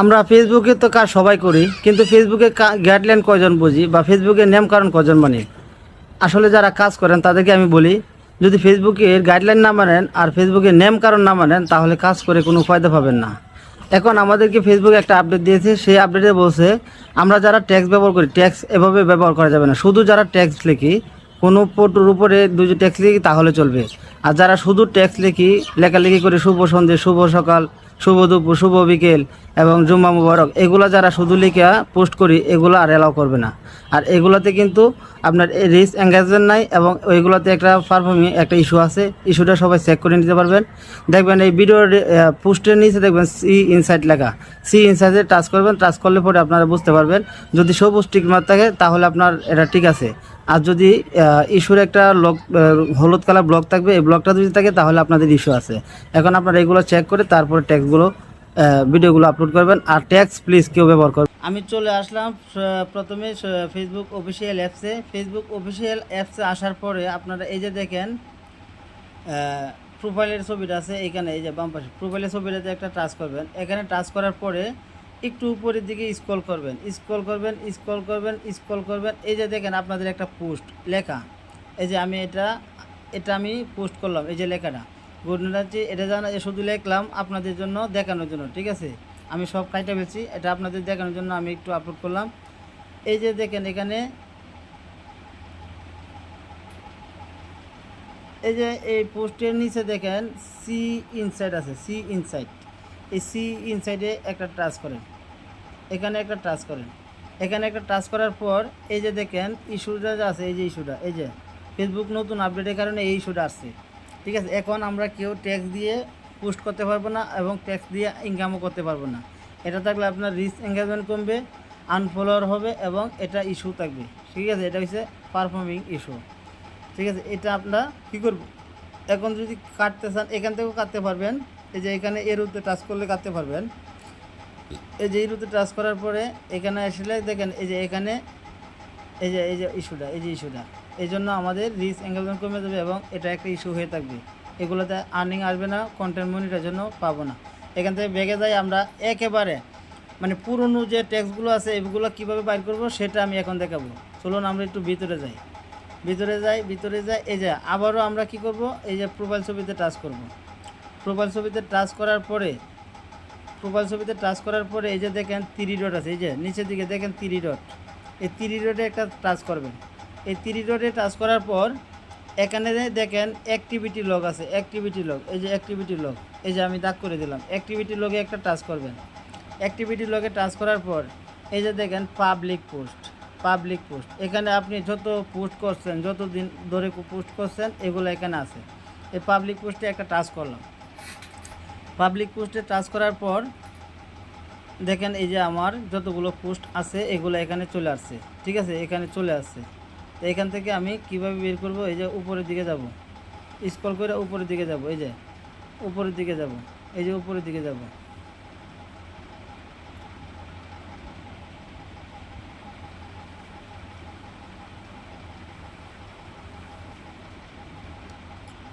আমরা ফেসবুকে তো কাজ সবাই করি, কিন্তু ফেসবুকে গাইডলাইন কয়জন বুঝি বা ফেসবুকে নিয়ম কারণ কয়জন মানি? আসলে যারা কাজ করেন তাদেরকে আমি বলি, যদি ফেসবুকের গাইডলাইন না মানেন আর ফেসবুকের নিয়ম কারণ না মানেন, তাহলে কাজ করে কোনো ফায়দা পাবেন না। এখন আমাদেরকে ফেসবুকে একটা আপডেট দিয়েছে, সেই আপডেটে বলছে, আমরা যারা ট্যাক্স ব্যবহার করি ট্যাক্স এভাবে ব্যবহার করা যাবে না। শুধু যারা ট্যাক্স লিখি, কোনো ফটোর উপরে দুটো ট্যাক্স লিখি, তাহলে চলবে। আর যারা শুধু ট্যাক্স লিখি, লেখালেখি করে শুভ সন্ধে শুভ সকাল শুভ দুপুর, শুভ বিকেল এবং জুম্মা মুবারক। এগুলো যারা শুধু লিখে পোস্ট করি, এগুলো আর এলাও করবে না। আর এগুলোতে কিন্তু আপনার রিস্ক এঙ্গেজমেন্ট নাই এবং ওইগুলোতে একটা পারফর্মিং একটা ইস্যু আছে। ইস্যুটা সবাই চেক করে নিতে পারবেন। দেখবেন এই ভিডিওর পোস্টের নিচে দেখবেন সি ইনসাইট লেখা। সি ইনসাইটে টাচ করবেন টাচ করলে পরে আপনারা বুঝতে পারবেন। যদি সবুজ টিক মার থাকে, তাহলে আপনার এটা ঠিক আছে। আর যদি ইস্যুর একটা লক হলুদ কালার ব্লক থাকবে, এই ব্লকটা যদি থাকে তাহলে আপনাদের ইস্যু আছে। এখন আপনারা এগুলো চেক করে তারপরে ট্যাক্সগুলো ভিডিওগুলো আপলোড করবেন। আর ট্যাক্স প্লিজ কেউ ব্যবহার করবেন আমি চলে আসলাম প্রথমে ফেসবুক অফিসিয়াল অ্যাপসে ফেসবুক অফিসিয়াল অ্যাপসে আসার পরে আপনারা এই যে দেখেন প্রোফাইলের ছবিটা আছে এখানে, এই যে বাম পাশে। প্রোফাইলের ছবিটাতে একটা টাচ করবেন। এখানে টাচ করার পরে একটু উপরের দিকে স্ক্রল করবেন স্ক্রল করবেন স্ক্রল করবেন স্ক্রল করবেন। এই যে দেখেন আপনাদের একটা পোস্ট লেখা। এই যে আমি এটা এটা আমি পোস্ট করলাম, এই যে লেখাটা। ঘটনাটা এটা জানা শুধু লেখলাম আপনাদের জন্য, দেখানোর জন্য, ঠিক আছে? আমি সব কাইটা ফেলছি, এটা আপনাদের দেখানোর জন্য আমি একটু আপলোড করলাম। এই যে দেখেন এখানে, এই যে এই পোস্টের নিচে দেখেন সি ইনসাইড আছে সি ইনসাইড এই সি ইনসাইডে একটা টাচ করেন। এখানে একটা টাচ করেন। এখানে একটা টাচ করার পর, এই যে দেখেন ইস্যুটা যে আছে, এই যে ইস্যুটা এই যে ফেসবুক নতুন আপডেটের কারণে এই ইস্যুটা আসছে। ঠিক আছে? এখন আমরা কেউ ট্যাক্স দিয়ে পোস্ট করতে পারব না এবং ট্যাক্স দিয়ে ইনকামও করতে পারব না। এটা থাকলে আপনার রিস্ক এঙ্গেজমেন্ট কমবে আনফলোয়ার হবে এবং এটা ইস্যু থাকবে। ঠিক আছে? এটা হচ্ছে পারফর্মিং ইস্যু ঠিক আছে? এটা আপনারা কী করব? এখন যদি কাটতে চান, এখান থেকেও কাটতে পারবেন। এই যে এখানে এরুতে টাচ করলে কাটতে পারবেন। এই যে এরুতে টাচ করার পরে এখানে আসলে দেখেন, এই যে এখানে, এই যে এই যে ইস্যুটা, এই যে ইস্যুটা, এই জন্য আমাদের রিস্ক এঙ্গেলমেন্ট কমে যাবে এবং এটা একটা ইস্যু হয়ে থাকবে। এগুলোতে আর্নিং আসবে না, কন্টেন্ট মনিটার জন্য পাবো না। এখান থেকে বেগে যাই আমরা একেবারে মানে পুরনো যে ট্যাক্সগুলো আছে, এগুলো কীভাবে বাইর করব সেটা আমি এখন দেখাবো। চলুন আমরা একটু ভিতরে যাই। ভিতরে যাই ভিতরে যাই, এই যে আবারও আমরা কি করব? এই যে প্রোফাইল ছবিতে টাচ করব। প্রোফাইল ছবিতে টাচ করার পরে প্রোফাইল ছবিতে টাচ করার পরে এই যে দেখেন তিরি ডট আছে, এই যে নিচের দিকে দেখেন তিরি ডট এই তিরি ডটে একটা টাচ করবেন। এই তিরি ডটে টাচ করার পর এখানে দেখেন অ্যাক্টিভিটি লগ আছে অ্যাক্টিভিটি লগ এই যে অ্যাক্টিভিটি লগ এই যে আমি দাগ করে দিলাম অ্যাক্টিভিটি লগে একটা টাচ করবেন। অ্যাক্টিভিটি লগে টাচ করার পর এই যে দেখেন পাবলিক পোস্ট পাবলিক পোস্ট এখানে আপনি যত পোস্ট করছেন যত দিন ধরে পোস্ট করছেন, এগুলো এখানে আছে। এই পাবলিক পোস্টে একটা টাচ করলাম। পাবলিক পোস্টে টাচ করার পর, দেখেন এই যে আমার যতগুলো পোস্ট আছে, এগুলো এখানে চলে আসছে। ঠিক আছে? এখানে চলে আসছে। তো এখান থেকে আমি কীভাবে বের করব? এই যে উপরের দিকে যাব। স্ক্রল করে উপরের দিকে যাব। এই যে, উপরের দিকে যাব। এই যে উপরের দিকে যাব।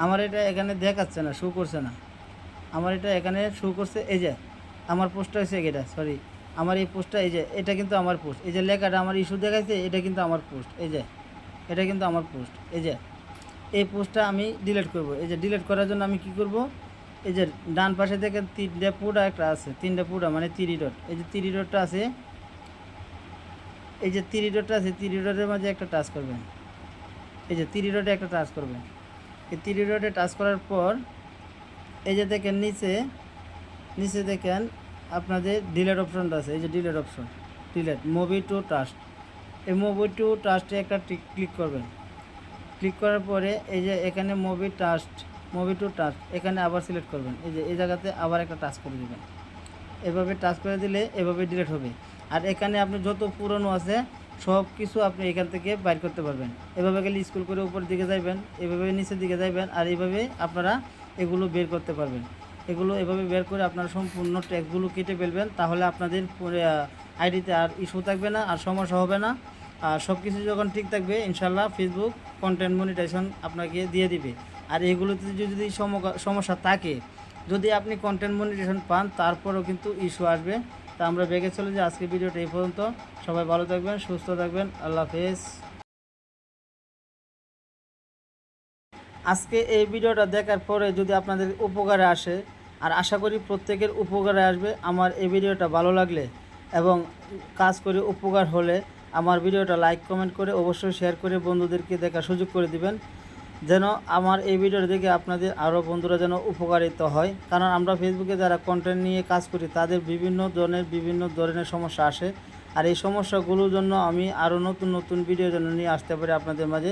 আমার এটা এখানে দেখাচ্ছে না শো করছে না। আমার এটা এখানে শো করছে, এই যে, আমার পোস্টটা হয়েছে এটা সরি আমার এই পোস্টটা এই যে, এটা কিন্তু আমার পোস্ট এই যে লেখাটা আমার ইস্যু দেখাইছে, এটা কিন্তু আমার পোস্ট এই যে, এটা কিন্তু আমার পোস্ট এই যে, এই পোস্টটা আমি ডিলিট করব, এই যে ডিলিট করার জন্য আমি কি করব, এই যে, ডান পাশে দেখেন তিনটে পুরা একটা আছে, তিনটে পুরা মানে তিরি ডট এই যে তিরি ডটটা আছে, এই যে তিরি ডটটা আছে তিরি ডটের মাঝে একটা টাচ করবেন, এই যে তিরি ডটে একটা টাচ করবেন, এই তিরি ডটে টাচ করার পর এই যে দেখেন নিচে নিচে দেখেন আপনাদের ডিলেট অপশনটা আছে, এই যে delete option delete move to trash এই মুভি টু ট্রাস্টে একটা ক্লিক করবেন। ক্লিক করার পরে এই যে এখানে মুভি ট্রাস্ট মুভি টু টাস্ট এখানে আবার সিলেক্ট করবেন। এই যে এই জায়গাতে আবার একটা টাচ করে দেবেন। এভাবে টাচ করে দিলে এভাবে ডিলেট হবে। আর এখানে আপনি যত পুরনো আছে সব কিছু আপনি এখান থেকে বাইর করতে পারবেন। এভাবে গেলে স্কুল করে উপরের দিকে যাইবেন, এভাবে নিচের দিকে যাইবেন, আর এইভাবে আপনারা এগুলো বের করতে পারবেন। এগুলো এভাবে বের করে আপনারা সম্পূর্ণ ট্যাক্সগুলো কেটে ফেলবেন, তাহলে আপনাদের আইডিতে আর ইস্যু থাকবে না, আর সমস্যা হবে না। আর সব কিছু যখন ঠিক থাকবে ইনশাল্লাহ ফেসবুক কন্টেন্ট মনিটাইজেশন আপনাকে দিয়ে দিবে। আর এগুলোতে যদি সমস্যা থাকে, যদি আপনি কন্টেন্ট মনিটাইজেশন পান, তারপরেও কিন্তু ইস্যু আসবে। তা আমরা বেগে চলে যে আজকে ভিডিওটা এই পর্যন্ত। সবাই ভালো থাকবেন, সুস্থ থাকবেন। আল্লাহ হাফেজ। আজকে এই ভিডিওটা দেখার পরে যদি আপনাদের উপকারে আসে, আর আশা করি প্রত্যেকের উপকারে আসবে, আমার এই ভিডিওটা ভালো লাগলে এবং কাজ করে উপকার হলে আমার ভিডিওটা লাইক, কমেন্ট করে অবশ্যই শেয়ার করে বন্ধুদেরকে দেখার সুযোগ করে দিবেন। যেন আমার এই ভিডিওটা দেখে আপনাদের আরও বন্ধুরা যেন উপকারিত হয়। কারণ আমরা ফেসবুকে যারা কন্টেন্ট নিয়ে কাজ করি, তাদের বিভিন্ন ধরনের বিভিন্ন ধরনের সমস্যা আসে। আর এই সমস্যাগুলোর জন্য আমি আরও নতুন নতুন ভিডিও যেন নিয়ে আসতে পারি আপনাদের মাঝে।